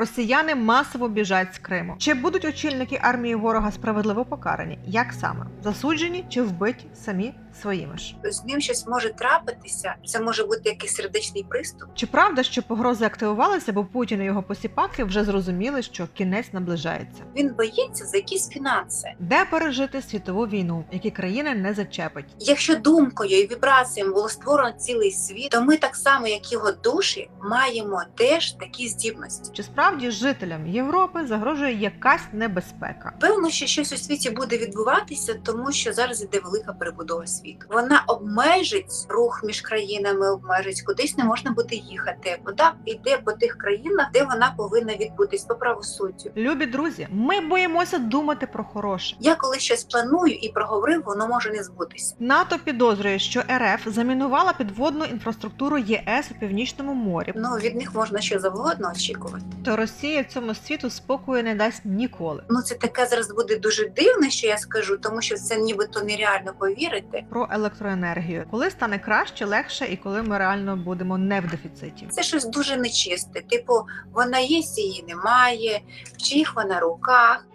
Росіяни масово біжать з Криму. Чи будуть очільники армії ворога справедливо покарані? Як саме засуджені чи вбиті самі своїми ж? з ним щось може трапитися. Це може бути якийсь сердечний приступ. Чи правда, що погрози активувалися, бо Путін і його посіпаки вже зрозуміли, що кінець наближається? Він боїться за якісь фінанси. Де пережити світову війну, які країни не зачепить? Якщо думкою і вібраціями було створено цілий світ, то ми так само, як його душі, маємо теж такі здібності. Чи справді жителям Європи загрожує якась небезпека? Певно, що щось у світі буде відбуватися, тому що зараз іде велика перебудова світу. Вона обмежить рух між країнами, обмежить кудись не можна буде їхати. Вода йде по тих країнах, де вона повинна відбутись по правосуддю. Любі друзі, ми боїмося думати про хороше. Я коли щось планую і проговорив, воно може не збутися. НАТО підозрює, що РФ замінувала підводну інфраструктуру ЄС у північному морі. Ну від них можна що завгодно очікувати. То в цьому світу спокою не дасть ніколи. Ну це таке зараз буде дуже дивно, що я скажу, тому що це нібито нереально повірити. Про електроенергію, коли стане краще, легше, і коли ми реально будемо не в дефіциті. Це щось дуже нечисте. Типу, вона є, її немає, в чиїх вона руках.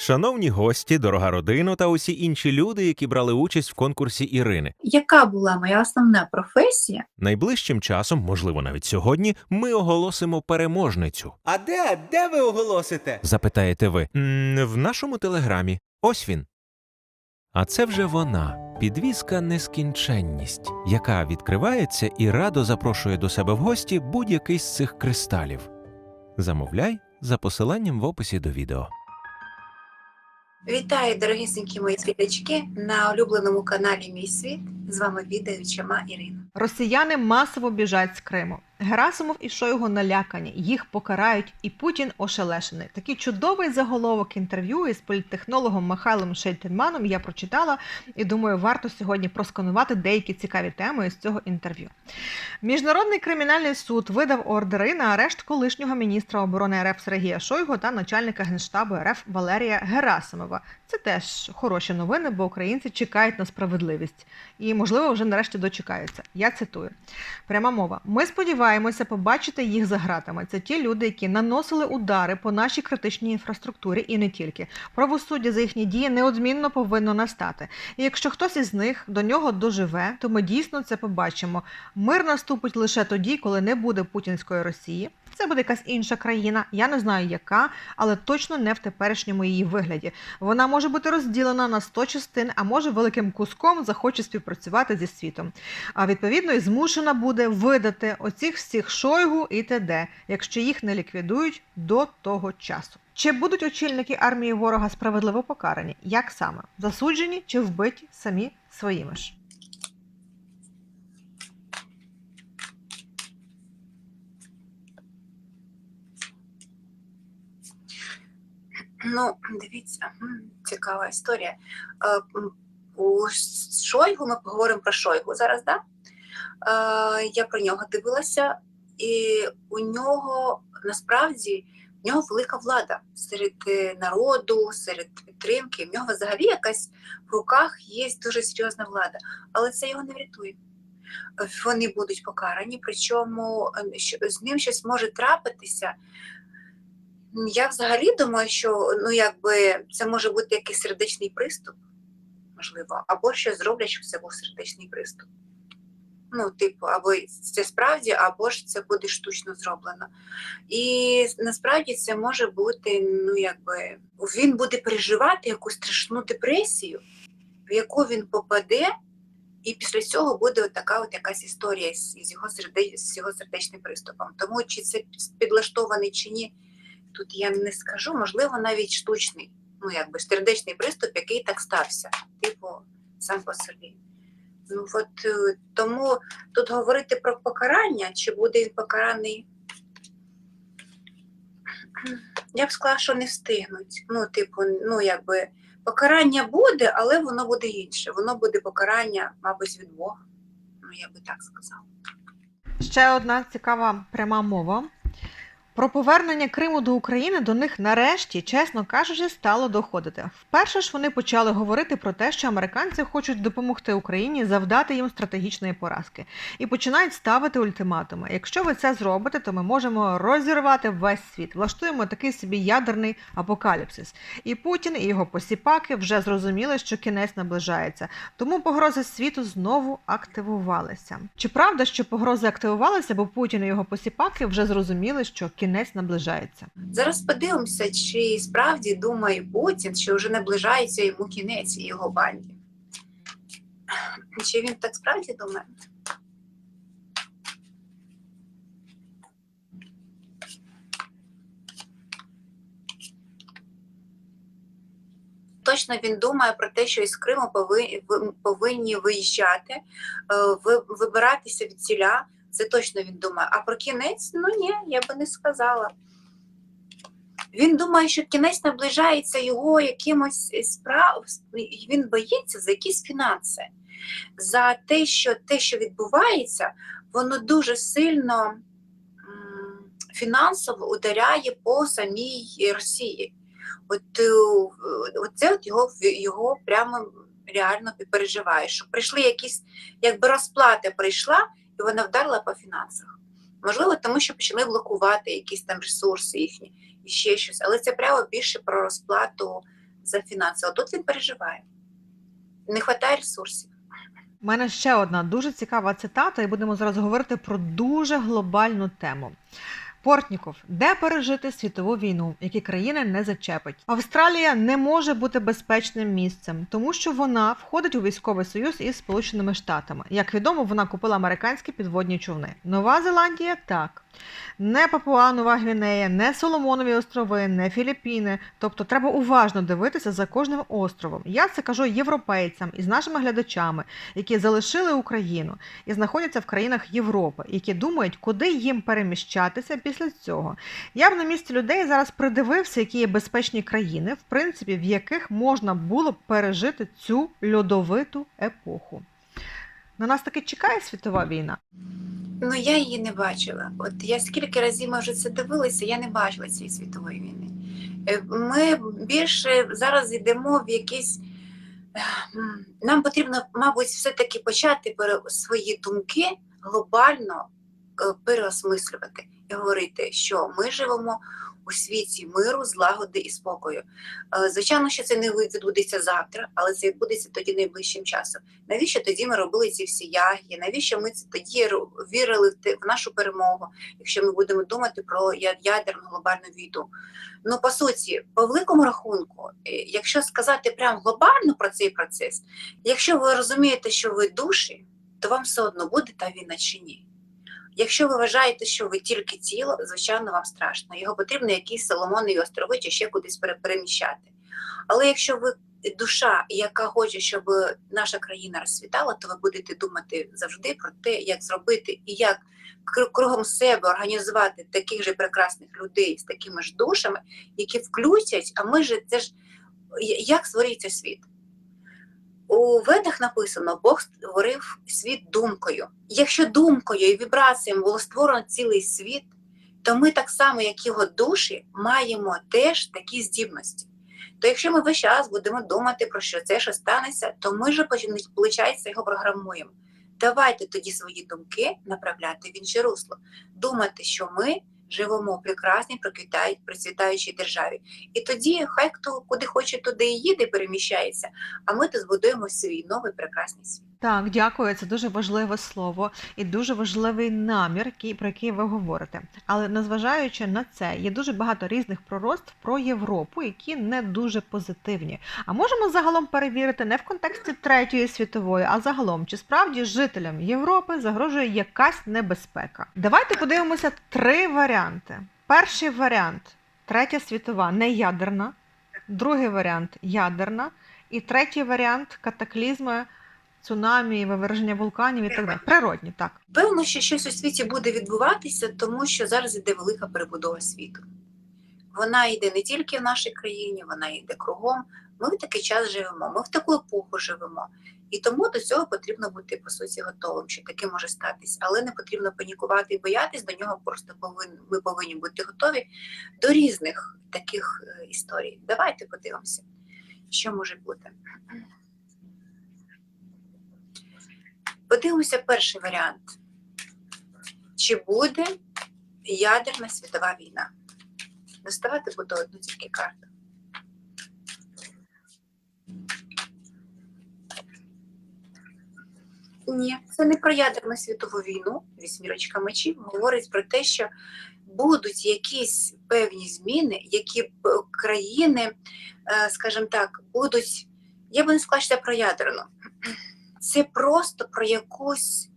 Шановні гості, дорога родина та усі інші люди, які брали участь в конкурсі Ірини. Яка була моя основна професія? Найближчим часом, можливо, навіть сьогодні, ми оголосимо переможницю. А де? Де ви оголосите? Запитаєте ви «М, в нашому телеграмі. Ось він. А це вже вона, підвізка нескінченність, яка відкривається і радо запрошує до себе в гості будь-який з цих кристалів. Замовляй за посиланням в описі до відео. Вітаю, дорогісінькі мої світочки, на улюбленому каналі Мій світ. З вами відеючама Ірина. Росіяни масово біжать з Криму. Герасимов і Шойгу налякані, їх покарають, і Путін ошелешений. Такий чудовий заголовок інтерв'ю із політтехнологом Михайлом Шельтенманом я прочитала і думаю, варто сьогодні просканувати деякі цікаві теми із цього інтерв'ю. Міжнародний кримінальний суд видав ордери на арешт колишнього міністра оборони РФ Сергія Шойгу та начальника генштабу РФ Валерія Герасимова. Це теж хороші новини, бо українці чекають на справедливість і, можливо, вже нарешті дочекаються. Я цитую. Пряма мова. Ми сподіваємося побачити їх за гратами. Це ті люди, які наносили удари по нашій критичній інфраструктурі і не тільки. Правосуддя за їхні дії неодмінно повинно настати. І якщо хтось із них до нього доживе, то ми дійсно це побачимо. Мир наступить лише тоді, коли не буде путінської Росії. Це буде якась інша країна. Я не знаю яка, але точно не в теперішньому її вигляді. Вона може бути розділена на 100 частин, а може великим куском захоче співпрацювати зі світом. А відповідно і змушена буде видати оцих всіх шойгу і т.д., якщо їх не ліквідують до того часу. Чи будуть очільники армії ворога справедливо покарані? Як саме засуджені чи вбиті самі своїми ж? Ну, дивіться, цікава історія. У Шойгу ми поговоримо про Шойгу зараз. Да? Е, Я про нього дивилася, і у нього насправді в нього велика влада серед е, народу, серед підтримки. В нього взагалі якась в руках є дуже серйозна влада, але це його не врятує. Вони будуть покарані, причому е, з ним щось може трапитися. Я взагалі думаю, що ну якби це може бути якийсь сердечний приступ, можливо, або що зроблять, щоб це був сердечний приступ. Ну, типу, або це справді, або ж це буде штучно зроблено. І насправді це може бути, ну якби він буде переживати якусь страшну депресію, в яку він попаде, і після цього буде така от якась історія з, його з його сердечним приступом. Тому чи це підлаштований чи ні, тут я не скажу, можливо, навіть штучний, ну якби сердечний приступ, який так стався, типу, сам по собі. Ну от е, тому тут говорити про покарання, чи буде він покараний. Я б сказала, що не встигнуть. Ну, типу, ну якби покарання буде, але воно буде інше. Воно буде покарання, мабуть, від Бога. Ну, я би так сказала. Ще одна цікава пряма мова. Про повернення Криму до України до них нарешті, чесно кажучи, стало доходити. Вперше ж вони почали говорити про те, що американці хочуть допомогти Україні завдати їм стратегічної поразки, і починають ставити ультиматуми. Якщо ви це зробите, то ми можемо розірвати весь світ. Влаштуємо такий собі ядерний апокаліпсис. І Путін і його посіпаки вже зрозуміли, що кінець наближається. Тому погрози світу знову активувалися. Чи правда, що погрози активувалися, бо Путін і його посіпаки вже зрозуміли, що кінець наближається? Зараз подивимося, чи справді думає Путін, що вже наближається йому кінець і його банді. Чи він так справді думає? Точно він думає про те, що із Криму повинні виїжджати, е, вибиратися від ціля. Це точно він думає. А про кінець, ну ні, я би не сказала. Він думає, що кінець наближається його якимось справ. Він боїться за якісь фінанси, за те, що те, що відбувається, воно дуже сильно фінансово ударяє по самій Росії. От, е, це от його, його прямо реально переживає, що прийшли якісь, якби розплата прийшла, і вона вдарила по фінансах. Можливо, тому що почали блокувати якісь там ресурси їхні і ще щось, але це прямо більше про розплату за фінанси. От тут він переживає. Не вистачає ресурсів. У мене ще одна дуже цікава цитата, і будемо зараз говорити про дуже глобальну тему. Портніков, де пережити світову війну, які країни не зачепить. Австралія не може бути безпечним місцем, тому що вона входить у військовий союз із Сполученими Штатами. Як відомо, вона купила американські підводні човни. Нова Зеландія так. Не Папуа Нова Гвінея, не Соломонові острови, не Філіппіни. Тобто треба уважно дивитися за кожним островом. Я це кажу європейцям із нашими глядачами, які залишили Україну і знаходяться в країнах Європи, які думають, куди їм переміщатися після цього. Я б на місці людей зараз придивився, які є безпечні країни, в принципі, в яких можна було б пережити цю льодовиту епоху. На нас таки чекає світова війна. Ну я її не бачила. От я скільки разів ми вже це дивилися, я не бачила цієї світової війни. Е, Ми більше зараз йдемо в якісь. е, Нам потрібно, мабуть, все-таки почати свої думки глобально е, переосмислювати і говорити, що ми живемо у світі миру, злагоди і спокою. Е, Звичайно, що це не відбудеться завтра, але це відбудеться тоді найближчим часом. Навіщо тоді ми робили ці всі яги? Навіщо ми це тоді вірили в нашу перемогу, якщо ми будемо думати про ядерну глобальну війну? Ну, по суті, по великому рахунку, е, якщо сказати прям глобально про цей процес, якщо ви розумієте, що ви душі, то вам все одно буде та війна чи ні. Якщо ви вважаєте, що ви тільки тіло, звичайно, вам страшно. Його потрібно якісь Соломонові острови чи ще кудись переміщати. Але якщо ви душа, яка хоче, щоб наша країна розцвітала, то ви будете думати завжди про те, як зробити і як кругом себе організувати таких же прекрасних людей з такими ж душами, які включать, а ми ж це ж як створюється світ. У ведах написано, Бог створив світ думкою. Якщо думкою і вібраціями було створено цілий світ, то ми так само, як його душі, маємо теж такі здібності. То якщо ми весь час будемо думати про що це що станеться, то ми ж виходить, його програмуємо. Давайте тоді свої думки направляти в інше русло, думати, що ми живемо в прекрасній, проквітають, процвітаючій державі. І тоді хай хто куди хоче, туди і їде, переміщається, а ми тут збудуємо свій новий прекрасний світ. Так, дякую. Це дуже важливе слово і дуже важливий намір, про який ви говорите. Але незважаючи на це, є дуже багато різних пророцтв про Європу, які не дуже позитивні. А можемо загалом перевірити не в контексті третьої світової, а загалом, чи справді жителям Європи загрожує якась небезпека. Давайте подивимося три варіанти. Перший варіант третя світова не ядерна, другий варіант ядерна, і третій варіант катаклізми цунамі, виверження вулканів і так далі. Природні, так. Певно, що щось у світі буде відбуватися, тому що зараз йде велика перебудова світу. Вона йде не тільки в нашій країні, вона йде кругом. Ми в такий час живемо, ми в таку епоху живемо. І тому до цього потрібно бути по суті готовим, що таке може статись, але не потрібно панікувати і боятись. До нього просто повинні, ми повинні бути готові до різних таких е, історій. Давайте подивимося, що може бути. Подивимося перший варіант. Чи буде ядерна світова війна? Доставати буду одну тільки карту. Ні, це не про ядерну світову війну. Вісьмірочка мечів говорить про те, що будуть якісь певні зміни, які б країни, е, скажімо так, будуть. Я би не сказала, що це про ядерну. Це просто про якусь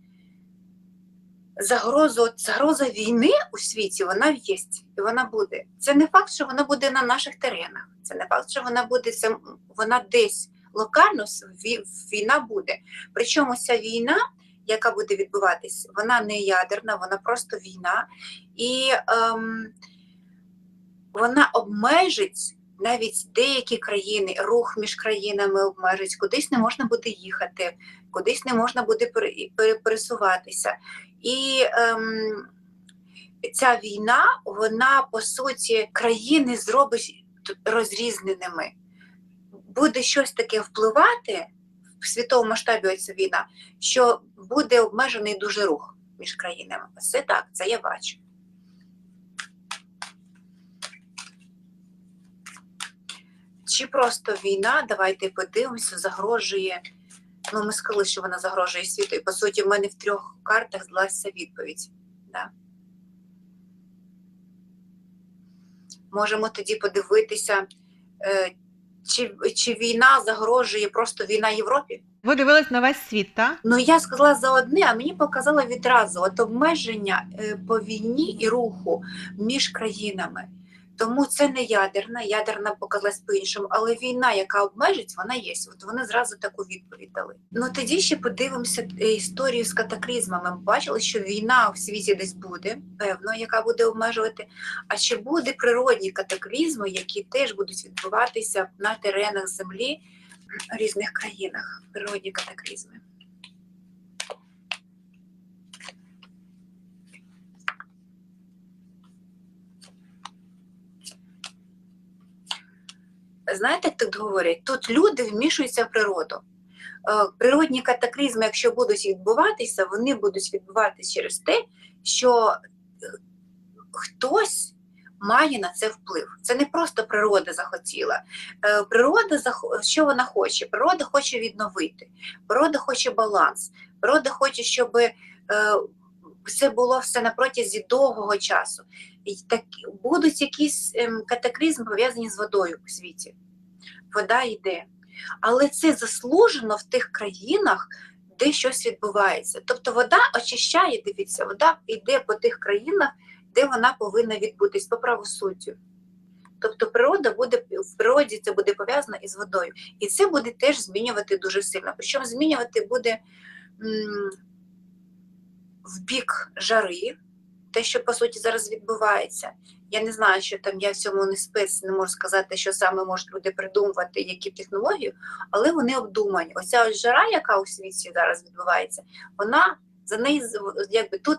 загрозу. От Загроза війни у світі вона є, і вона буде. Це не факт, що вона буде на наших теренах. Це не факт, що вона буде це, вона десь локально війна буде. Причому ця війна, яка буде відбуватись, вона не ядерна, вона просто війна, і ем, вона обмежить навіть деякі країни, рух між країнами обмежить, кудись не можна буде їхати, кудись не можна буде пере- пере- пересуватися. І ем, ця війна, вона по суті країни зробить розрізненими. Буде щось таке впливати в світовому масштабі оця війна, що буде обмежений дуже рух між країнами. Це так, це я бачу. Чи просто війна, давайте подивимося, загрожує. Ну, ми сказали, що вона загрожує світу. І по суті, в мене в трьох картах здалася відповідь. Да. Можемо тоді подивитися, е, чи, чи війна загрожує просто війна Європі? Ви дивились на весь світ, так? Ну я сказала за одне, а мені показало відразу от обмеження е, по війні і руху між країнами. Тому це не ядерна, ядерна показалась по-іншому, але війна, яка обмежить, вона є. От вони зразу таку відповідь дали. Ну тоді ще подивимося е, історію з катаклізмами. Ми бачили, що війна в світі десь буде, певно, яка буде обмежувати. А чи буде природні катаклізми, які теж будуть відбуватися на теренах землі в різних країнах? Природні катаклізми. Знаєте, як тут говорять? Тут люди вмішуються в природу. Е, Природні катаклізми, якщо будуть відбуватися, вони будуть відбуватися через те, що е, хтось має на це вплив. Це не просто природа захотіла. Е, Природа що вона хоче? Природа хоче відновити, природа хоче баланс, природа хоче, щоб це було все на протязі довгого часу. І так будуть якісь ем, катаклізми пов'язані з водою у світі. Вода йде. Але це заслужено в тих країнах, де щось відбувається. Тобто вода очищає, дивіться, вода йде по тих країнах, де вона повинна відбутись по правосуддю. Тобто природа буде в природі це буде пов'язано із водою. І це буде теж змінювати дуже сильно. Причому змінювати буде в бік жари, те, що по суті зараз відбувається. Я не знаю, що там я в цьому не спец, не можу сказати, що саме можуть люди придумувати, які технології, але вони обдумані. Оця ось жара, яка у світі зараз відбувається, вона за неї якби тут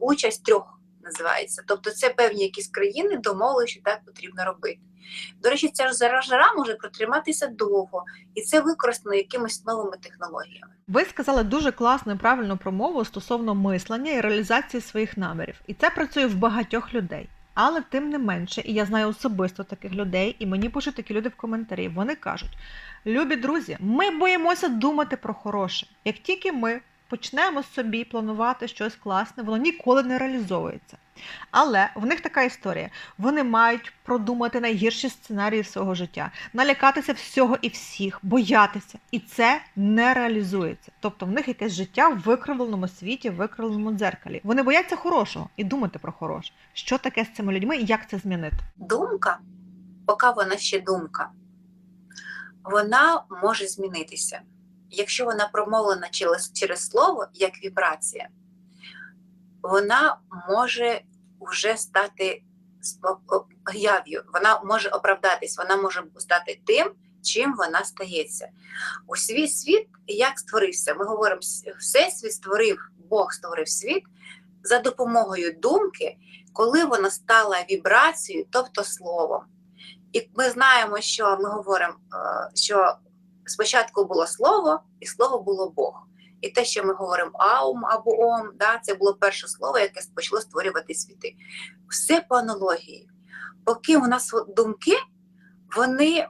участь трьох називається. Тобто це певні якісь країни домовили, що так потрібно робити. До речі, ця ж жара може протриматися довго, і це використано якимись новими технологіями. Ви сказали дуже класну і правильну промову стосовно мислення і реалізації своїх намірів. І це працює в багатьох людей. Але тим не менше, і я знаю особисто таких людей, і мені пишуть такі люди в коментарі. Вони кажуть: любі друзі, ми боїмося думати про хороше. Як тільки ми почнемо собі планувати щось класне, воно ніколи не реалізовується. Але в них така історія: вони мають продумати найгірші сценарії свого життя, налякатися всього і всіх, боятися, і це не реалізується. Тобто в них якесь життя в викривленому світі, в викривленому дзеркалі. Вони бояться хорошого і думати про хороше. Що таке з цими людьми і як це змінити? думка, поки вона ще думка, вона може змінитися. Якщо вона промовлена через, через слово, як вібрація, вона може вже стати яв'ю, вона може оправдатись, вона може стати тим, чим вона стається. У свій світ, як створився, ми говоримо, Всесвіт створив, Бог створив світ за допомогою думки, коли вона стала вібрацією, тобто словом. І ми знаємо, що ми говоримо, е, що спочатку було слово, і слово було Бог. І те, що ми говоримо аум або ом, да, це було перше слово, яке почало створювати світи. Все по аналогії. Поки у нас думки, вони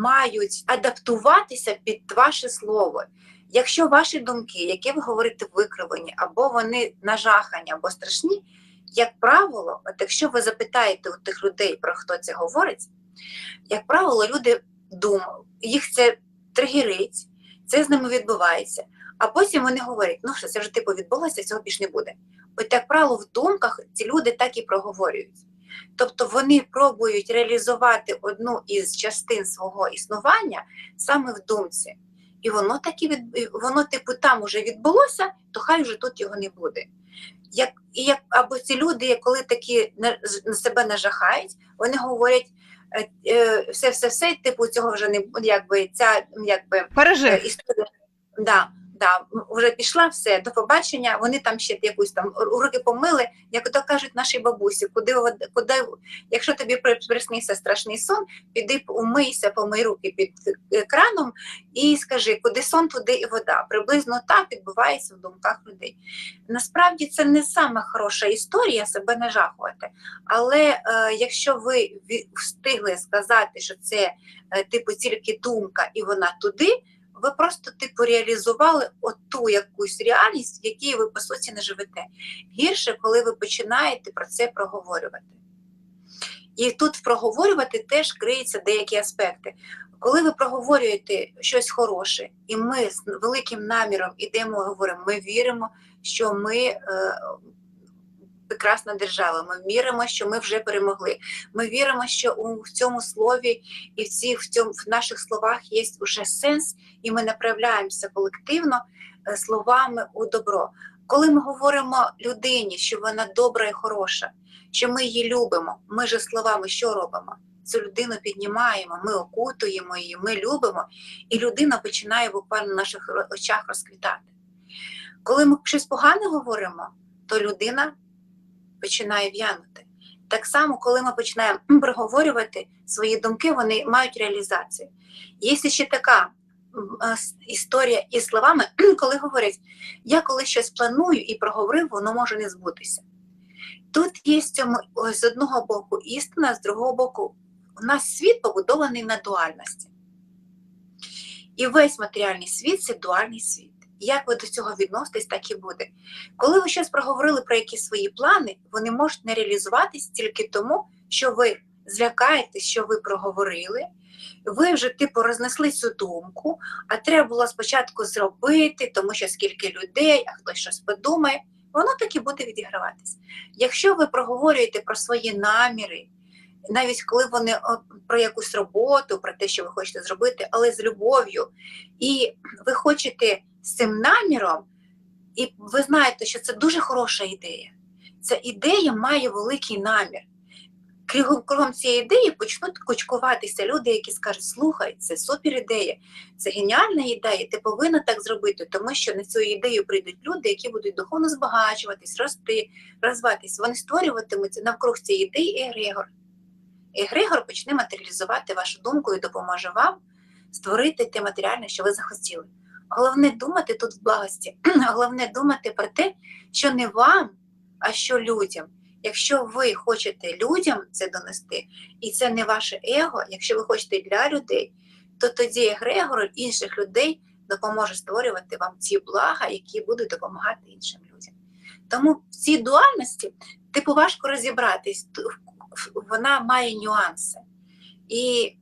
мають адаптуватися під ваше слово. Якщо ваші думки, які ви говорите, викривлені, або вони нажахані, або страшні, як правило, от якщо ви запитаєте у тих людей, про хто це говорить, як правило, люди думають, їх це тригерить, це з ними відбувається. А потім вони говорять, ну що це вже типу відбулося, цього більш не буде. От, як правило, в думках ці люди так і проговорюють. Тобто вони пробують реалізувати одну із частин свого існування саме в думці. І воно так і від... воно, типу, там уже відбулося, то хай вже тут його не буде. Як, і як, або ці люди, коли такі на, на себе нажахають, вони говорять, все, все, все, типу, цього вже не якби ця якби е, Пережив. історія. Да, да, вже пішла все, до побачення. Вони там ще якусь там руки помили, як то кажуть наші бабусі, куди куди, якщо тобі при- приснився страшний сон, піди умийся, помий руки під екраном і скажи, куди сон, туди і вода. Приблизно так відбувається в думках людей. Насправді це не сама хороша історія себе нажахувати. Але е, якщо ви встигли сказати, що це е, типу тільки думка, і вона туди, ви просто типу реалізували оту якусь реальність, в якій ви по суті не живете. Гірше, коли ви починаєте про це проговорювати. І тут проговорювати теж криються деякі аспекти. Коли ви проговорюєте щось хороше, і ми з великим наміром ідемо, говоримо, ми віримо, що ми е, прекрасна держава, ми віримо, що ми вже перемогли. Ми віримо, що у цьому слові і в, ці, в, цьому, в наших словах є вже сенс, і ми направляємося колективно е, словами у добро. Коли ми говоримо людині, що вона добра і хороша, що ми її любимо, ми же словами що робимо? Цю людину піднімаємо, ми окутуємо її, ми любимо, і людина починає буквально на наших очах розквітати. Коли ми щось погане говоримо, то людина починає в'янути. Так само, коли ми починаємо проговорювати свої думки, вони мають реалізацію. Є ще така е, історія із словами, коли говорять, я коли щось планую і проговорив, воно може не збутися. Тут є з одного боку істина, з другого боку, у нас світ побудований на дуальності. І весь матеріальний світ це дуальний світ. Як ви до цього відноситесь, так і буде. Коли ви щось проговорили про якісь свої плани, вони можуть не реалізуватись тільки тому, що ви злякаєтесь, що ви проговорили, ви вже типу рознесли цю думку, а треба було спочатку зробити, тому що скільки людей, а хтось щось подумає, воно так і буде відіграватись. Якщо ви проговорюєте про свої наміри, навіть коли вони про якусь роботу, про те, що ви хочете зробити, але з любов'ю, і ви хочете з цим наміром, і ви знаєте, що це дуже хороша ідея. Ця ідея має великий намір. Кругом, кругом цієї ідеї почнуть кучкуватися люди, які скажуть: слухай, це супер ідея, це геніальна ідея, ти повинна так зробити, тому що на цю ідею прийдуть люди, які будуть духовно збагачуватись, рости, розвиватись. Вони створюватимуться навкруг цієї ідеї егрегор. Егрегор почне матеріалізувати вашу думку і допоможе вам створити те матеріальне, що ви захотіли. Головне думати тут в благості. Головне думати про те, що не вам, а що людям. Якщо ви хочете людям це донести, і це не ваше его, якщо ви хочете для людей, то тоді егрегор інших людей допоможе створювати вам ці блага, які будуть допомагати іншим людям. Тому в цій дуальності типу важко розібратись, вона має нюанси. І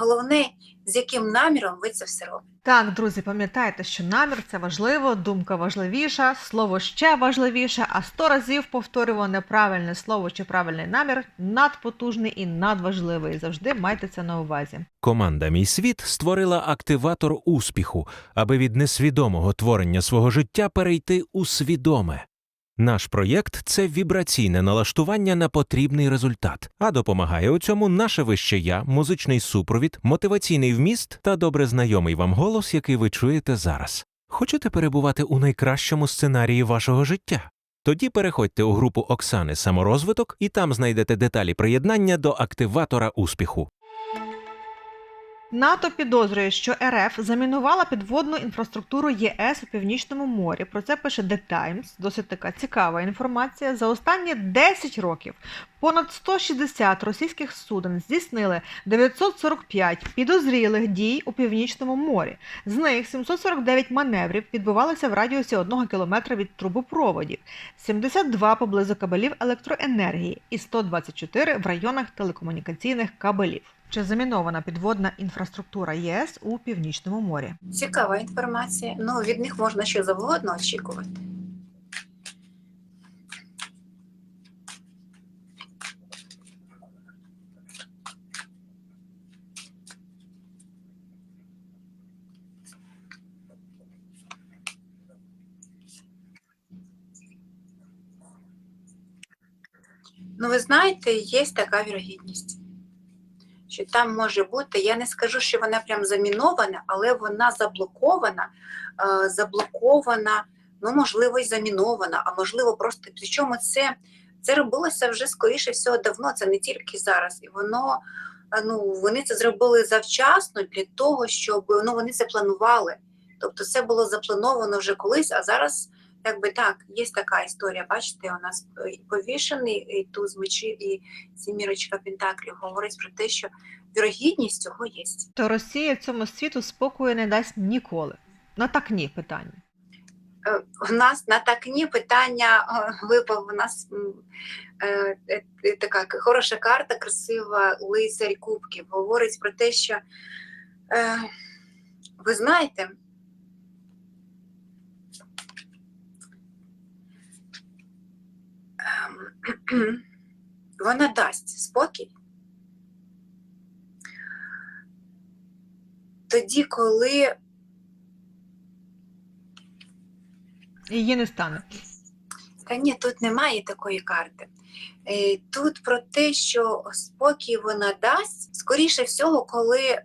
головне, з яким наміром ви це все робите. Так, друзі, пам'ятайте, що намір це важливо, думка важливіша, слово ще важливіше, а сто разів повторюване правильне слово чи правильний намір надпотужний і надважливий. Завжди майте це на увазі. Команда Мій світ створила активатор успіху, аби від несвідомого творення свого життя перейти у свідоме. Наш проєкт це вібраційне налаштування на потрібний результат, а допомагає у цьому наше вище я, музичний супровід, мотиваційний вміст та добре знайомий вам голос, який ви чуєте зараз. Хочете перебувати у найкращому сценарії вашого життя? Тоді переходьте у групу Оксани Саморозвиток і там знайдете деталі приєднання до активатора успіху. НАТО підозрює, що РФ замінувала підводну інфраструктуру ЄС у Північному морі. Про це пише The Times. Досить така цікава інформація. За останні 10 років понад 160 російських суден здійснили 945 підозрілих дій у Північному морі. З них 749 маневрів відбувалися в радіусі 1 кілометра від трубопроводів, 72 поблизу кабелів електроенергії і 124 в районах телекомунікаційних кабелів. Чи замінована підводна інфраструктура ЄС у Північному морі? Цікава інформація. Ну, від них можна що завгодно очікувати. Ну, ви знаєте, є така вірогідність що там може бути, я не скажу, що вона прям замінована, але вона заблокована, е, заблокована, ну, можливо, і замінована, а можливо, просто причому це, це робилося вже скоріше всього давно, це не тільки зараз. І воно, е, ну, вони це зробили завчасно для того, щоб ну, вони це планували. Тобто це було заплановано вже колись, а зараз. Якби так, є така історія. Бачите, у нас е, і повішений і туз мечів, і сімірочка Пентаклів говорить про те, що вірогідність цього є. То Росія в цьому світу спокою не дасть ніколи. На так ні питання. Е, У нас на так ні питання е, випав. У нас е, е, така хороша карта, красива лицарь кубків. Говорить про те, що е, ви знаєте. ем, Вона дасть спокій тоді, коли Її не стане. Та ні, тут немає такої карти. Е, Тут про те, що спокій вона дасть, скоріше всього, коли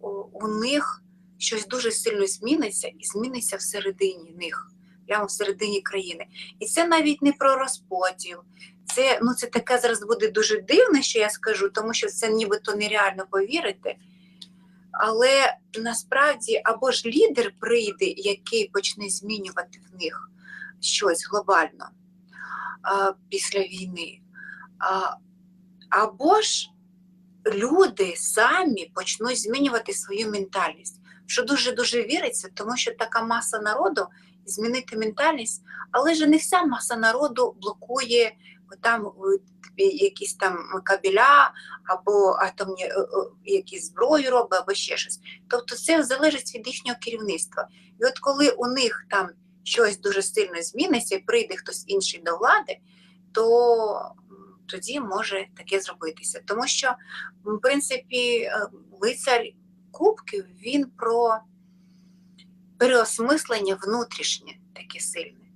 у- них щось дуже сильно зміниться і зміниться всередині них, прямо всередині країни. І це навіть не про розподіл. Це, ну, це таке зараз буде дуже дивне, що я скажу, тому що це нібито нереально повірити. Але насправді або ж лідер прийде, який почне змінювати в них щось глобально а, після війни, а, або ж люди самі почнуть змінювати свою ментальність, що дуже-дуже віриться, тому що така маса народу змінити ментальність, але ж не вся маса народу блокує там якісь там кабеля або атомні якісь зброю робить, або ще щось. Тобто це залежить від їхнього керівництва. І от коли у них там щось дуже сильно зміниться, і прийде хтось інший до влади, то тоді може таке зробитися. Тому що, в принципі, е, лицар кубків він про переосмислення внутрішнє таке сильне.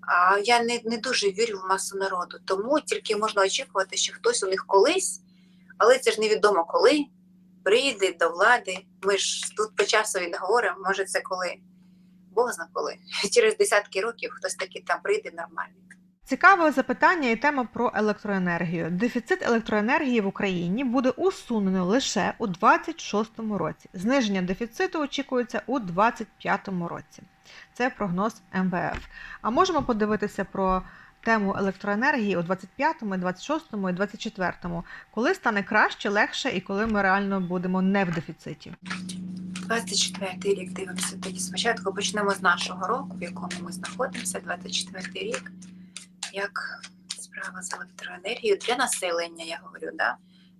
А я не, не дуже вірю в масу народу, тому тільки можна очікувати, що хтось у них колись, але це ж невідомо коли, прийде до влади. Ми ж тут по часу не говоримо, може це коли. Бог зна коли. Через десятки років хтось таки там прийде нормальний. Цікаве запитання і тема про електроенергію. Дефіцит електроенергії в Україні буде усунено лише у 2026 році. Зниження дефіциту очікується у 2025 році. Це прогноз МВФ. А можемо подивитися про тему електроенергії у 25, 26 і 24, коли стане краще, легше і коли ми реально будемо не в дефіциті. 24 рік дивимося тоді спочатку. Почнемо з нашого року, в якому ми знаходимося, 24 рік. Як справа з електроенергією для населення, я говорю, да?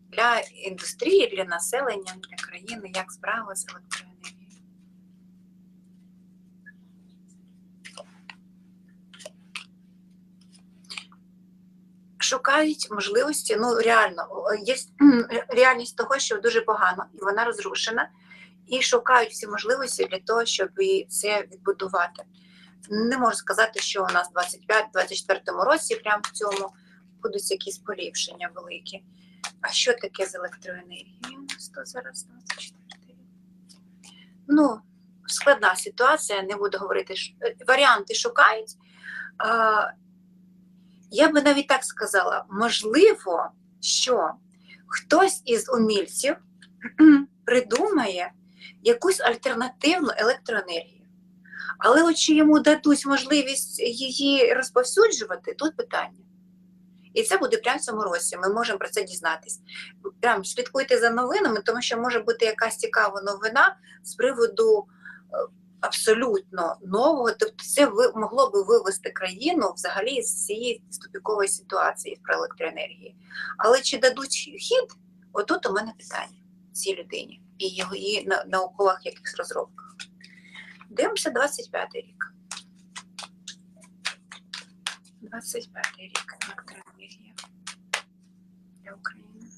для індустрії, для населення, для країни, як справа з електроенергією. Шукають можливості, ну реально, є реальність того, що дуже погано, і вона розрушена і шукають всі можливості для того, щоб це відбудувати. Не можу сказати, що у нас в 25-24 році, прямо в цьому будуть якісь поліпшення великі. А що таке з електроенергією? У нас то зараз 24 рік. Ну, складна ситуація, не буду говорити. е, Варіанти шукають. Я би навіть так сказала, можливо, що хтось із умільців придумає якусь альтернативну електроенергію. Але от чи йому дадуть можливість її розповсюджувати, тут питання. І це буде прямо в цьому році. Ми можемо про це дізнатись. Прям слідкуйте за новинами, тому що може бути якась цікава новина з приводу е, абсолютно нового. Тобто, це могло би вивести країну взагалі з цієї тупікової ситуації про електроенергії. Але чи дадуть хід? Отут у мене питання цій людині і її наукових якихось розробках. Дивимося 25 рік. 25 рік електроенергія для України.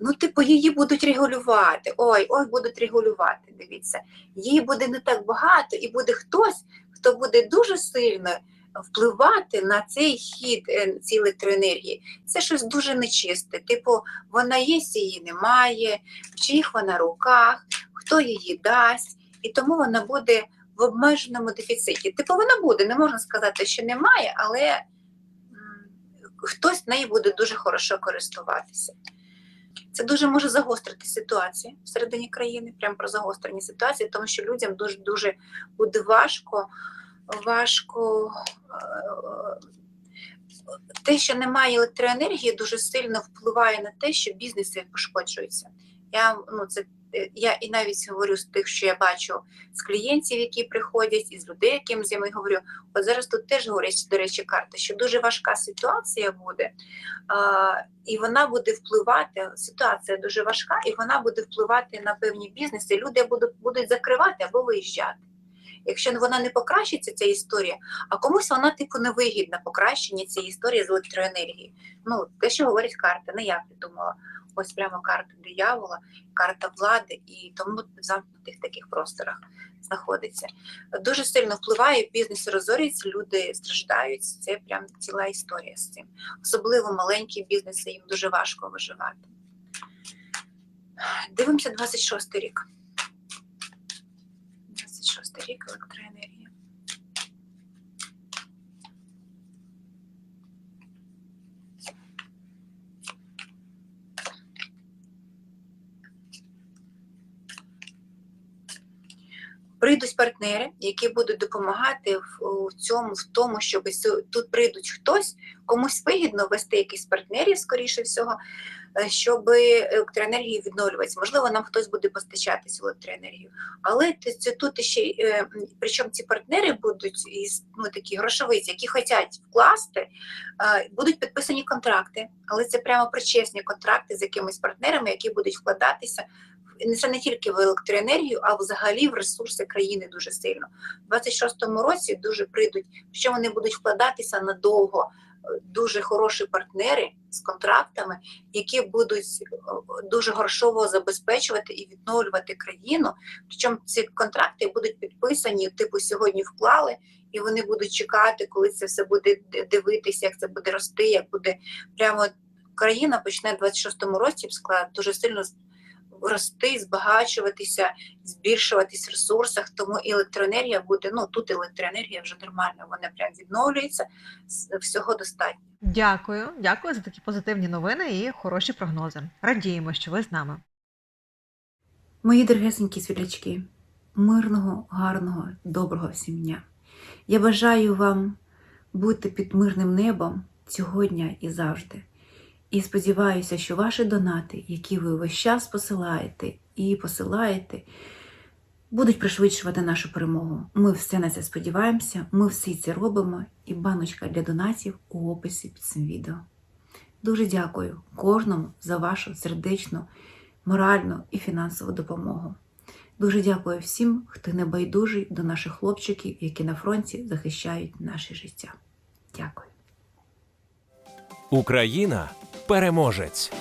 Ну, типу, її будуть регулювати. Ой, ой, будуть регулювати. Дивіться, її буде не так багато, і буде хтось, хто буде дуже сильно впливати на цей хід е, цієї електроенергії. Це щось дуже нечисте. Типу, вона є, її немає, в чиїх вона руках, хто її дасть, і тому вона буде в обмеженому дефіциті. Типу, вона буде, не можна сказати, що немає, але хтось нею буде дуже хорошо користуватися. Це дуже може загострити ситуацію всередині країни, прямо про загострення ситуації, тому що людям дуже дуже буде важко, важко е, те, що немає електроенергії, дуже сильно впливає на те, що бізнеси пошкоджуються. Я ну це е, я і навіть говорю з тих, що я бачу з клієнтів, які приходять, і з людей, яким з ними говорю. От зараз тут теж говорять, до речі, карта, що дуже важка ситуація буде, а, і вона буде впливати. Ситуація дуже важка, і вона буде впливати на певні бізнеси. Люди будуть, будуть закривати або виїжджати. Якщо вона не покращиться, ця історія, а комусь вона типу невигідна покращення цієї історії з електроенергії. Ну, те, що говорить карта, не я придумала. Ось прямо карта диявола, карта влади, і тому в замкнутих таких просторах знаходиться. Дуже сильно впливає, бізнес розорюється, люди страждають. Це прям ціла історія з цим. Особливо маленькі бізнеси, їм дуже важко виживати. Дивимося 26 рік. 26 рік електроенергія. Прийдуть партнери, які будуть допомагати в, цьому, в тому, щоб тут прийдуть хтось, комусь вигідно вести якісь партнерів, скоріше всього, щоб електроенергію відновлюватися. Можливо, нам хтось буде постачати цю електроенергію. Але це тут ще е, причому ці партнери будуть із ну такі грошовиці, які хочуть вкласти, е, будуть підписані контракти, але це прямо причесні контракти з якимись партнерами, які будуть вкладатися. Це не тільки в електроенергію, а взагалі в ресурси країни дуже сильно. У 26-му році дуже прийдуть, що вони будуть вкладатися надовго. Дуже хороші партнери з контрактами, які будуть е, дуже грошово забезпечувати і відновлювати країну. Причому ці контракти будуть підписані, типу сьогодні вклали, і вони будуть чекати, коли це все буде дивитися, як це буде рости, як буде прямо країна почне в 26-му році б дуже сильно рости, збагачуватися, збільшуватись в ресурсах. Тому і електроенергія буде. Ну тут електроенергія вже нормальна, вона прям відновлюється, всього достатньо. Дякую, дякую за такі позитивні новини і хороші прогнози. Радіємо, що ви з нами. Мої дорогесенькі світлячки, мирного, гарного, доброго всім дня. Я бажаю вам бути під мирним небом цього дня і завжди. І сподіваюся, що ваші донати, які ви весь час посилаєте і посилаєте, будуть пришвидшувати нашу перемогу. Ми все на це сподіваємося, ми всі це робимо, і баночка для донатів у описі під цим відео. Дуже дякую кожному за вашу сердечну моральну і фінансову допомогу. Дуже дякую всім, хто не байдужий до наших хлопчиків, які на фронті захищають наше життя. Дякую. Україна переможець.